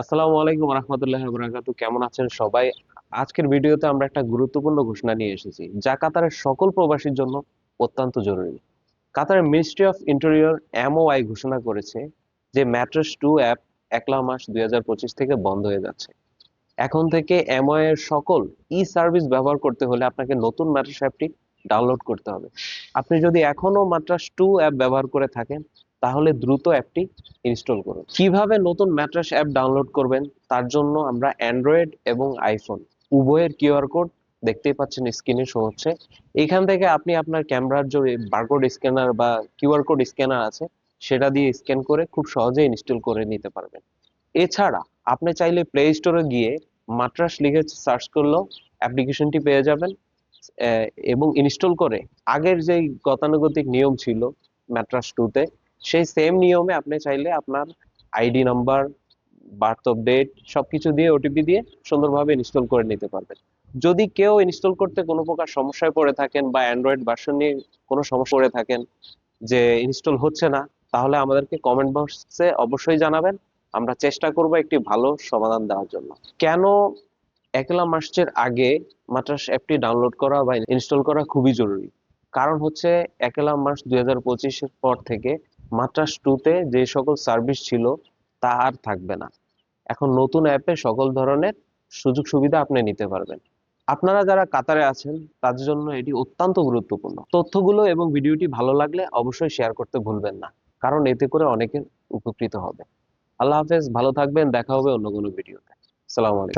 আসসালামু আলাইকুম রহমতুল্লাহ বরাকাতু কেমন আছেন সবাই? আজকের ভিডিওতে আমরা একটা গুরুত্বপূর্ণ ঘোষণা নিয়ে এসেছি, যা কাতারের সকল প্রবাসীর জন্য অত্যন্ত জরুরি। কাতারের মিনিস্ট্রি অফ ইন্টেরিয়র এমওআই ঘোষণা করেছে যে ম্যাট্রেস টু অ্যাপ একলা মাস দুই হাজার পঁচিশ থেকে বন্ধ হয়ে যাচ্ছে। এখন থেকে এমওআই এর সকল ই সার্ভিস ব্যবহার করতে হলে আপনাকে নতুন ম্যাট্রেস অ্যাপটি ডাউনলোড করতে হবে। আপনি যদি এখনও ম্যাট্রেস টু অ্যাপ ব্যবহার করে থাকেন তাহলে দ্রুত অ্যাপটি ইনস্টল করুন। কীভাবে নতুন ম্যাট্রাস অ্যাপ ডাউনলোড করবেন? তার জন্য আমরা অ্যান্ড্রয়েড এবং আইফোন, উভয়ের কিউআর কোড দেখতেই পাচ্ছেন স্ক্রিনে শো হচ্ছে। এখান থেকে আপনি আপনার ক্যামেরার যে বারকোড স্ক্যানার বা কিউআর কোড স্ক্যানার আছে, সেটা দিয়ে স্ক্যান করে খুব সহজে ইনস্টল করে নিতে পারবেন। এছাড়া আপনি চাইলে প্লে স্টোরে গিয়ে মাট্রাস লিখে সার্চ করলেও অ্যাপ্লিকেশনটি পেয়ে যাবেন। এবং ইনস্টল করে আগের যে গতানুগতিক নিয়ম ছিল ম্যাট্রাস টুতে সেই সেম নিয়মে আপনি চাইলে আপনার ID number birth of date সবকিছু দিয়ে ওটিপি দিয়ে সুন্দরভাবে ইনস্টল করে নিতে পারবেন। যদি কেউ ইনস্টল করতে কোনো প্রকার সমস্যায় পড়ে থাকেন বা অ্যান্ড্রয়েড ভার্সন নিয়ে কোনো সমস্যা পড়ে থাকেন যে ইনস্টল হচ্ছে না, তাহলে আমাদেরকে কমেন্ট বক্সে অবশ্যই জানাবেন। আমরা চেষ্টা করব একটি ভালো সমাধান দেওয়ার জন্য। কেন একলা মাসের আগে মাত্রাস অ্যাপটি ডাউনলোড করা বা ইনস্টল করা খুবই জরুরি? কারণ হচ্ছে একলা মাস দুই হাজার পর থেকে মাত্রাস টুতে যে সকল সার্ভিস ছিল তা আর থাকবে না। এখন নতুন অ্যাপে সকল ধরনের সুযোগ সুবিধা আপনি নিতে পারবেন। আপনারা যারা কাতারে আছেন, তাদের জন্য এটি অত্যন্ত গুরুত্বপূর্ণ। তথ্যগুলো এবং ভিডিওটি ভালো লাগলে অবশ্যই শেয়ার করতে ভুলবেন না, কারণ এতে করে অনেকে উপকৃত হবে। আল্লাহ হাফেজ, ভালো থাকবেন, দেখা হবে অন্য কোনো ভিডিওতে আসসালামু আলাইকুম।